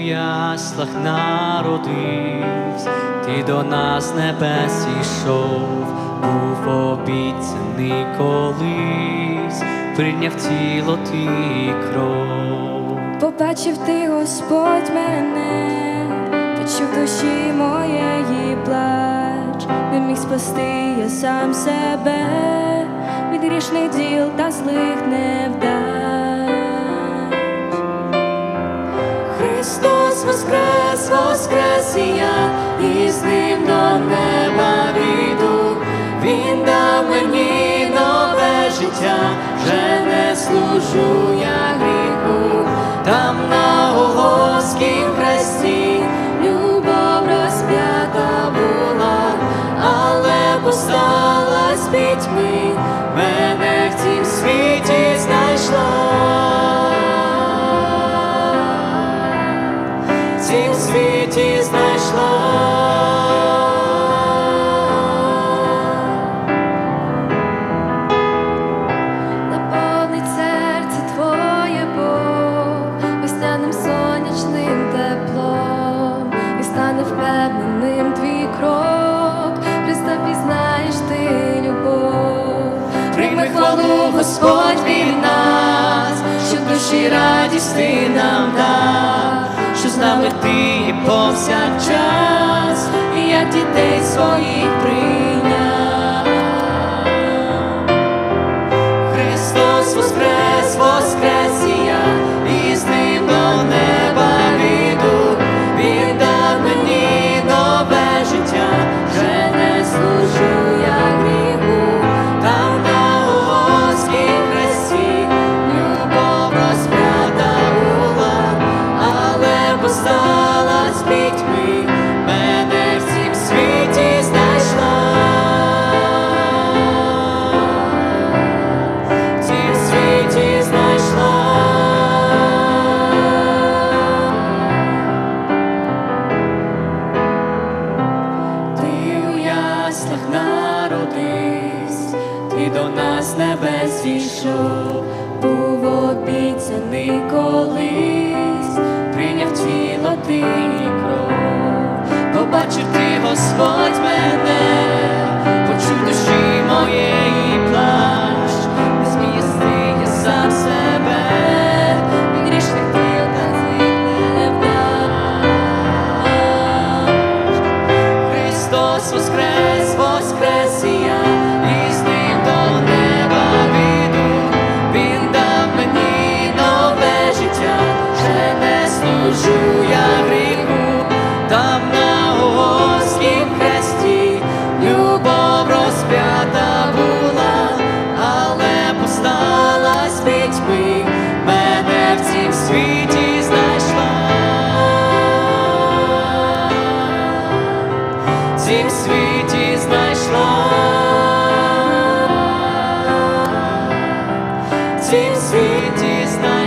яслах народився, ти до нас небес ішов, був обіцяний колись, прийняв тіло ти кров. Побачив ти, Господь, мене, почув душі моєї плач, не міг спасти я сам себе від грішних діл та злих невдач. Христос воскрес, воскрес і я, і з ним до неба війду. Він дав мені нове життя, вже не служу я гріху, там на Голгофськім хресті любов розп'ята була, але постала з пітьми, мене в цім світі Хвалу, Господь від нас, що душі радість ти нам дав, що з нами ти повсякчас, як дітей своїх яслах народись, ти до нас небес зійшов, був обіцяний колись, прийняв тіло ти і кров, побачив ти, Господь, мене, почув душі моєї плач, не зміг єсти я сам себе, від грішних діл та злих невдач. Христос воскрес Голгофськім хресті. Любов розп'ята була, але посталась пітьми, мене в цім світі знайшла, в цім світі знайшла, в цім світі знайшла.